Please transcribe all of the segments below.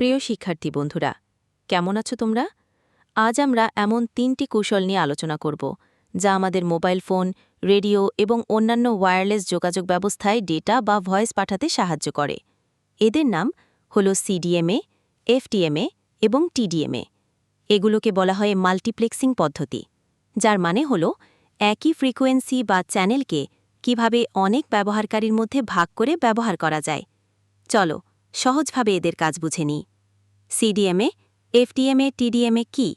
প্রিয় শিক্ষার্থী বন্ধুরা, কেমন আছো তোমরা? আজ আমরা এমন তিনটি কৌশল নিয়ে আলোচনা করব, যা আমাদের মোবাইল ফোন, রেডিও এবং অন্যান্য ওয়্যারলেস যোগাযোগ ব্যবস্থায় ডেটা বা ভয়েস পাঠাতে সাহায্য করে। এদের নাম হল সিডিএমএ, এফটিএমএ এবং টিডিএমএ। এগুলোকে বলা হয় মাল্টিপ্লেক্সিং পদ্ধতি, যার মানে হল একই ফ্রিকোয়েন্সি বা চ্যানেলকে কীভাবে অনেক ব্যবহারকারীর মধ্যে ভাগ করে ব্যবহার করা যায়। চলো সহজভাবে এদের কাজ বুঝে নিই। সিডিএমএ এফটিএমএ টিডিএমএ কি?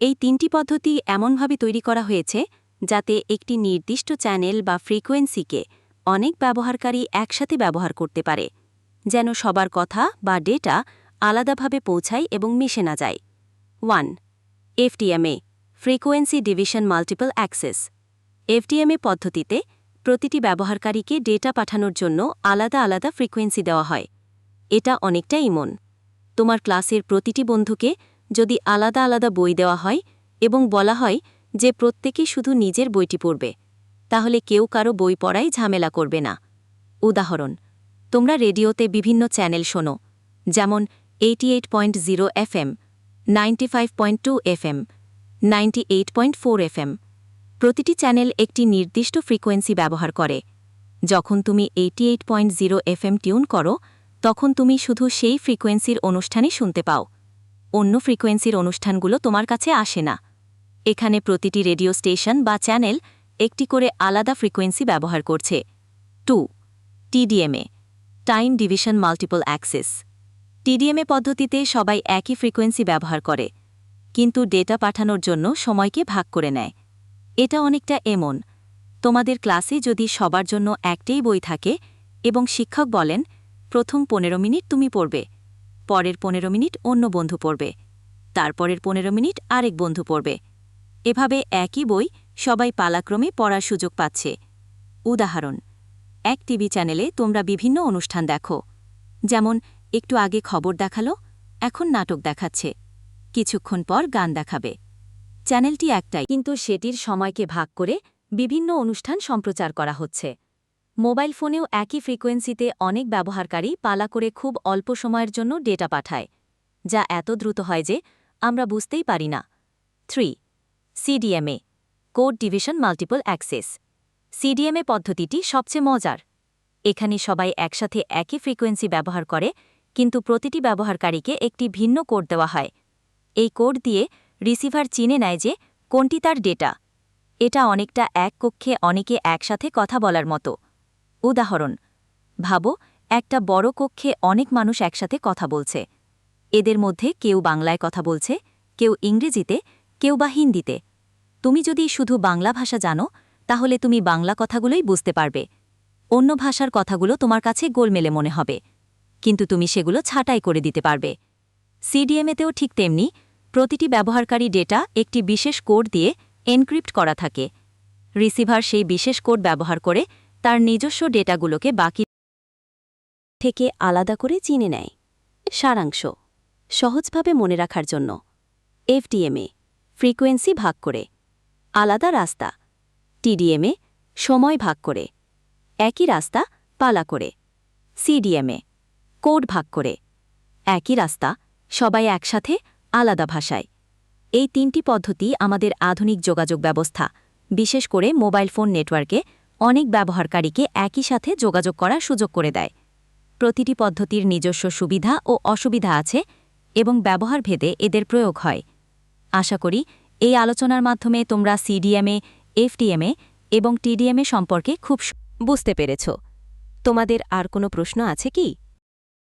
এই তিনটি পদ্ধতি এমনভাবে তৈরি করা হয়েছে যাতে একটি নির্দিষ্ট চ্যানেল বা ফ্রিকোয়েন্সিকে অনেক ব্যবহারকারী একসাথে ব্যবহার করতে পারে, যেন সবার কথা বা ডেটা আলাদাভাবে পৌঁছায় এবং মিশে না যায়। One FTMA frequency division multiple access. FTMA পদ্ধতিতে প্রতিটি ব্যবহারকারীকে ডেটা পাঠানোর জন্য আলাদা আলাদা ফ্রিকোয়েন্সি দেওয়া হয়। এটা অনেকটা ইমন। তোমার ক্লাসের প্রতিটি বন্ধুকে যদি আলাদা আলাদা বই দেওয়া হয় এবং বলা হয় যে প্রত্যেকে শুধু নিজের বইটি পড়বে, তাহলে কেউ কারও বই পড়াই ঝামেলা করবে না। উদাহরণ, তোমরা রেডিওতে বিভিন্ন চ্যানেল শোনো, যেমন eighty eight point zero FM ninety five point two FM ninety eight point four FM প্রতিটি চ্যানেল একটি নির্দিষ্ট ফ্রিকোয়েন্সি ব্যবহার করে। যখন তুমি eighty eight point zero F M tune করো তখন তুমি শুধু সেই ফ্রিকোয়েন্সির অনুষ্ঠানই শুনতে পাও। অন্য ফ্রিকোয়েন্সির অনুষ্ঠানগুলো তোমার কাছে আসে না। এখানে প্রতিটি রেডিও স্টেশন বা চ্যানেল একটি করে আলাদা ফ্রিকোয়েন্সি ব্যবহার করছে। Two TDMA time division multiple access. TDMA পদ্ধতিতে সবাই একই ফ্রিকোয়েন্সি ব্যবহার করে, কিন্তু ডেটা পাঠানোর জন্য সময়কে ভাগ করে নেয়। এটা অনেকটা এমন। তোমাদের ক্লাসে যদি সবার জন্য একটাই বই থাকে এবং শিক্ষক বলেন প্রথম পনেরো মিনিট তুমি পড়বে, পরের পনেরো মিনিট অন্য বন্ধু পড়বে, তারপরের পনেরো মিনিট আরেক বন্ধু পড়বে। এভাবে একই বই সবাই পালাক্রমে পড়ার সুযোগ পাচ্ছে। উদাহরণ, এক টিভি চ্যানেলে তোমরা বিভিন্ন অনুষ্ঠান দেখো, যেমন একটু আগে খবর দেখাল, এখন নাটক দেখাচ্ছে, কিছুক্ষণ পর গান দেখাবে। চ্যানেলটি একটাই, কিন্তু সেটির সময়কে ভাগ করে বিভিন্ন অনুষ্ঠান সম্প্রচার করা হচ্ছে। মোবাইল ফোনেও একই ফ্রিকোয়েন্সিতে অনেক ব্যবহারকারী পালা করে খুব অল্প সময়ের জন্য ডেটা পাঠায়, যা এত দ্রুত হয় যে আমরা বুঝতেই পারি না। Three, CDMA, code division multiple access. CDMA পদ্ধতিটি সবচেয়ে মজার। এখানে সবাই একসাথে একই ফ্রিকোয়েন্সি ব্যবহার করে, কিন্তু প্রতিটি ব্যবহারকারীকে একটি ভিন্ন কোড দেওয়া হয়। এই কোড দিয়ে রিসিভার চিনে নেয় যে কোনটি তার ডেটা। এটা অনেকটা এক কক্ষে অনেকে একসাথে কথা বলার মতো। উদাহরণ, ভাবো একটা বড় কক্ষে অনেক মানুষ একসাথে কথা বলছে। এদের মধ্যে কেউ বাংলায় কথা বলছে, কেউ ইংরেজিতে, কেউ বা হিন্দিতে। তুমি যদি শুধু বাংলা ভাষা জানো, তাহলে তুমি বাংলা কথাগুলোই বুঝতে পারবে। অন্য ভাষার কথাগুলো তোমার কাছে গোলমেলে মনে হবে। কিন্তু তুমি সেগুলো ছাঁটাই করে দিতে পারবে। সিডিএমএতেও ঠিক তেমনি, প্রতিটি ব্যবহারকারী ডেটা একটি বিশেষ কোড দিয়ে এনক্রিপ্ট করা থাকে। রিসিভার সেই বিশেষ কোড ব্যবহার করে তার নিজস্ব ডেটাগুলোকে বাকি থেকে আলাদা করে চিনে নেয়। সারাংশ, সহজভাবে মনে রাখার জন্য। এফডিএমএ, ফ্রিকোয়েন্সি ভাগ করে। আলাদা রাস্তা, টিডিএমএ, সময় ভাগ করে। একই রাস্তা, পালা করে। সিডিএমএ, কোড ভাগ করে। একই রাস্তা, সবাই একসাথে, আলাদা ভাষায়। এই তিনটি পদ্ধতি আমাদের আধুনিক যোগাযোগ ব্যবস্থা, বিশেষ করে মোবাইল ফোন নেটওয়ার্কে অনেক ব্যবহারকারীকে একই সাথে যোগাযোগ করার সুযোগ করে দেয়। প্রতিটি পদ্ধতির নিজস্ব সুবিধা ও অসুবিধা আছে এবং ব্যবহার ভেদে এদের প্রয়োগ হয়। আশা করি এই আলোচনার মাধ্যমে তোমরা সিডিএমএ এফটিএমএ এবং টিডিএমএ সম্পর্কে খুব বুঝতে পেরেছ। তোমাদের আর কোনো প্রশ্ন আছে কি?